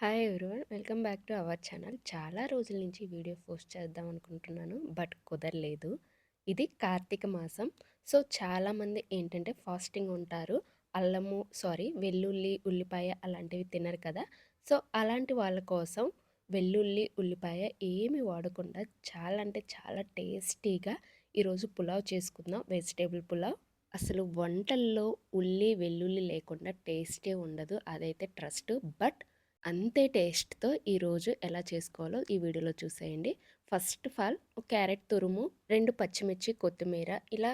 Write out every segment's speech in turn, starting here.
Hi everyone welcome back to our channel చాలా రోజుల నుంచి వీడియో పోస్ట్ చేద్దాం అనుకుంటున్నాను బట్ కుదరలేదు. ఇది కార్తీక మాసం సో చాలామంది ఏంటంటే ఫాస్టింగ్ ఉంటారు. అల్లము సారీ వెల్లుల్లి ఉల్లిపాయ అలాంటివి తినరు కదా. సో అలాంటి వాళ్ళ కోసం వెల్లుల్లి ఉల్లిపాయ ఏమి వాడకుండా చాలా అంటే చాలా టేస్టీగా ఈరోజు పులావ్ చేసుకుందాం. వెజిటేబుల్ పులావ్. అసలు వంటల్లో ఉల్లి వెల్లుల్లి లేకుండా టేస్టే ఉండదు అదైతే ట్రస్ట్ బట్ అంతే టేస్ట్తో ఈరోజు ఎలా చేసుకోవాలో ఈ వీడియోలో చూసేయండి. ఫస్ట్ ఆఫ్ ఆల్ ఒక క్యారెట్ తురుము రెండు పచ్చిమిర్చి కొత్తిమీర ఇలా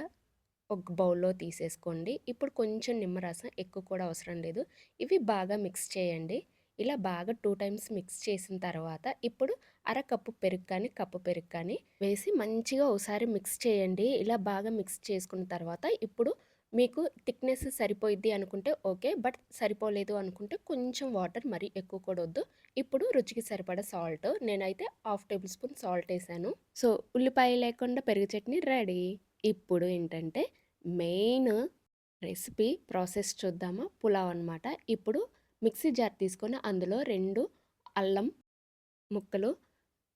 ఒక బౌల్లో తీసేసుకోండి. ఇప్పుడు కొంచెం నిమ్మరసం ఎక్కువ కూడా అవసరం లేదు. ఇవి బాగా మిక్స్ చేయండి. ఇలా బాగా టూ టైమ్స్ మిక్స్ చేసిన తర్వాత ఇప్పుడు అర కప్పు పెరుగు కానీ కప్పు పెరుగు కానీ వేసి మంచిగా ఒకసారి మిక్స్ చేయండి. ఇలా బాగా మిక్స్ చేసుకున్న తర్వాత ఇప్పుడు మీకు థిక్నెస్ సరిపోయిద్ది అనుకుంటే ఓకే బట్ సరిపోలేదు అనుకుంటే కొంచెం వాటర్ మరీ ఎక్కువ కూడా వద్దు. ఇప్పుడు రుచికి సరిపడా సాల్ట్ నేనైతే హాఫ్ టేబుల్ స్పూన్ సాల్ట్ వేసాను. సో ఉల్లిపాయ లేకుండా పెరుగు చట్నీ రెడీ ఇప్పుడు ఏంటంటే మెయిన్ రెసిపీ ప్రాసెస్ చూద్దామా? పులావ్ అనమాట ఇప్పుడు మిక్సీ జార్ తీసుకొని అందులో రెండు అల్లం ముక్కలు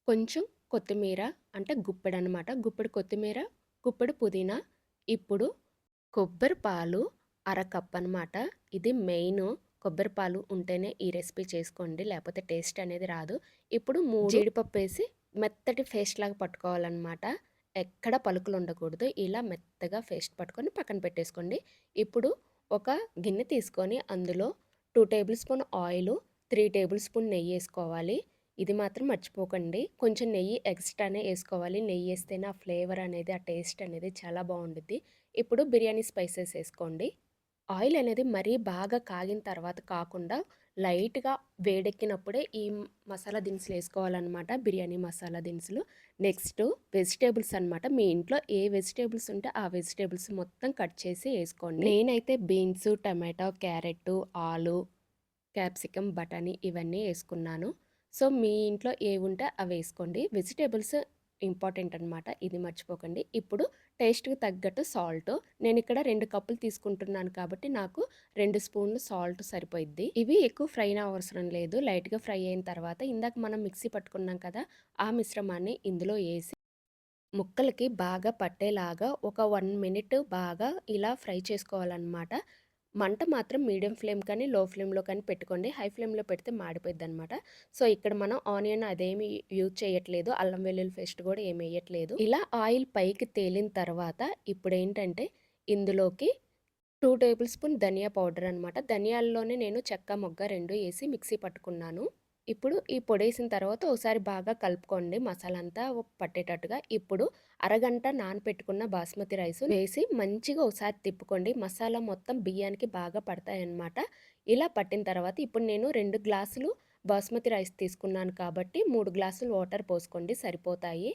కొంచెం కొత్తిమీర అంటే గుప్పెడు అనమాట గుప్పెడు కొత్తిమీర గుప్పెడు పుదీనా. ఇప్పుడు కొబ్బరి పాలు అరకప్ అనమాట ఇది మెయిన్ కొబ్బరి పాలు ఉంటేనే ఈ రెసిపీ చేసుకోండి లేకపోతే టేస్ట్ అనేది రాదు. ఇప్పుడు మూడు జీడిపప్పు వేసి మెత్తటి పేస్ట్ లాగా పట్టుకోవాలన్నమాట. ఎక్కడ పలుకులు ఉండకూడదు. ఇలా మెత్తగా పేస్ట్ పట్టుకొని పక్కన పెట్టేసుకోండి. ఇప్పుడు ఒక గిన్నె తీసుకొని అందులో two tablespoon oil three tablespoon నెయ్యి వేసుకోవాలి. ఇది మాత్రం మర్చిపోకండి. కొంచెం నెయ్యి ఎక్స్ట్రానే వేసుకోవాలి. నెయ్యి వేస్తేనే ఆ ఫ్లేవర్ అనేది ఆ టేస్ట్ అనేది చాలా బాగుంటుంది ఇప్పుడు బిర్యానీ స్పైసెస్ వేసుకోండి. ఆయిల్ అనేది మరీ బాగా కాగిన తర్వాత కాకుండా లైట్గా వేడెక్కినప్పుడే ఈ మసాలా దినుసులు వేసుకోవాలన్నమాట బిర్యానీ మసాలా దినుసులు. నెక్స్ట్ వెజిటేబుల్స్ అనమాట మీ ఇంట్లో ఏ వెజిటేబుల్స్ ఉంటే ఆ వెజిటేబుల్స్ మొత్తం కట్ చేసి వేసుకోండి. నేనైతే బీన్స్ టమాటో క్యారెట్ ఆలు క్యాప్సికమ్ బటానీ ఇవన్నీ వేసుకున్నాను. సో మీ ఇంట్లో ఏ ఉంటే అవి వేసుకోండి. వెజిటేబుల్స్ ఇంపార్టెంట్ అనమాట ఇది మర్చిపోకండి. ఇప్పుడు టేస్ట్కి తగ్గట్టు సాల్ట్. నేను ఇక్కడ రెండు కప్పులు తీసుకుంటున్నాను కాబట్టి నాకు రెండు స్పూన్లు సాల్ట్ సరిపోయిద్ది. ఇవి ఎక్కువ ఫ్రై అవసరం లేదు. లైట్గా ఫ్రై అయిన తర్వాత ఇందాక మనం మిక్సీ పట్టుకున్నాం కదా ఆ మిశ్రమాన్ని ఇందులో వేసి ముక్కలకి బాగా పట్టేలాగా ఒక వన్ మినిట్ బాగా ఇలా ఫ్రై చేసుకోవాలన్నమాట. మంట మాత్రం మీడియం ఫ్లేమ్ కానీ లో ఫ్లేమ్లో కానీ పెట్టుకోండి. హై ఫ్లేమ్లో పెడితే మాడిపోద్ది అనమాట సో ఇక్కడ మనం ఆనియన్ అదేమి యూజ్ చేయట్లేదు. అల్లం వెల్లుల్లి పేస్ట్ కూడా ఏమి వేయట్లేదు. ఇలా ఆయిల్ పైకి తేలిన తర్వాత ఇప్పుడు ఏంటంటే ఇందులోకి టూ టేబుల్ స్పూన్ ధనియా పౌడర్ అనమాట ధనియాల్లోనే నేను చెక్క మొగ్గ రెండు వేసి మిక్సీ పట్టుకున్నాను. ఇప్పుడు ఈ పొడేసిన తర్వాత ఒకసారి బాగా కలుపుకోండి. మసాలా అంతా పట్టేటట్టుగా ఇప్పుడు అరగంట నానపెట్టుకున్న బాస్మతి రైస్ వేసి మంచిగా ఒకసారి తిప్పుకోండి. మసాలా మొత్తం బియ్యానికి బాగా పడతాయన్నమాట. ఇలా పట్టిన తర్వాత ఇప్పుడు నేను రెండు గ్లాసులు బాస్మతి రైస్ తీసుకున్నాను కాబట్టి మూడు గ్లాసులు వాటర్ పోసుకోండి సరిపోతాయి.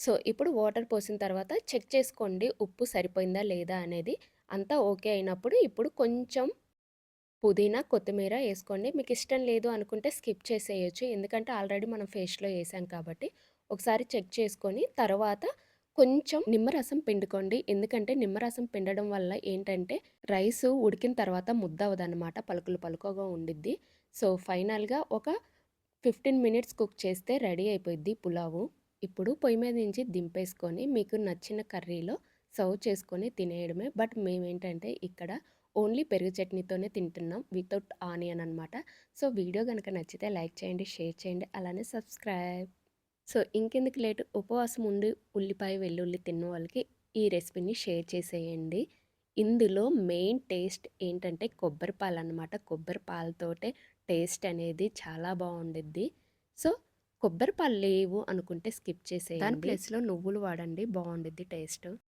సో ఇప్పుడు వాటర్ పోసిన తర్వాత చెక్ చేసుకోండి ఉప్పు సరిపోయిందా లేదా అనేది. అంతా ఓకే అయినప్పుడు ఇప్పుడు కొంచెం పుదీనా కొత్తిమీర వేసుకోండి మీకు ఇష్టం లేదు అనుకుంటే స్కిప్ చేసేయచ్చు. ఎందుకంటే ఆల్రెడీ మనం ఫేస్లో వేసాం కాబట్టి ఒకసారి చెక్ చేసుకొని తర్వాత కొంచెం నిమ్మరసం పిండుకోండి. ఎందుకంటే నిమ్మరసం పిండడం వల్ల ఏంటంటే రైస్ ఉడికిన తర్వాత ముద్ద అవదనమాట పలుకులు పలుకగా ఉండిద్ది. సో ఫైనల్గా ఒక ఫిఫ్టీన్ మినిట్స్ కుక్ చేస్తే రెడీ అయిపోయింది పులావు. ఇప్పుడు పొయ్యి మీద నుంచి దింపేసుకొని మీకు నచ్చిన కర్రీలో సర్వ్ చేసుకొని తినేయడమే. బట్ మేమేంటంటే ఇక్కడ ఓన్లీ పెరుగు చట్నీతోనే తింటున్నాం వితౌట్ ఆనియన్ అనమాట సో వీడియో కనుక నచ్చితే లైక్ చేయండి షేర్ చేయండి అలానే సబ్స్క్రైబ్. సో ఇంకెందుకు లేటు? ఉపవాసం ఉండి ఉల్లిపాయ వెల్లుల్లి తిన్న వాళ్ళకి ఈ రెసిపీని షేర్ చేసేయండి. ఇందులో మెయిన్ టేస్ట్ ఏంటంటే కొబ్బరి పాలు అనమాట కొబ్బరి పాలతోటే టేస్ట్ అనేది చాలా బాగుండిద్ది. సో కొబ్బరి పాలు లేవు అనుకుంటే స్కిప్ చేసేయండి. దాని ప్లేస్లో నువ్వులు వాడండి బాగుండిద్ది టేస్ట్.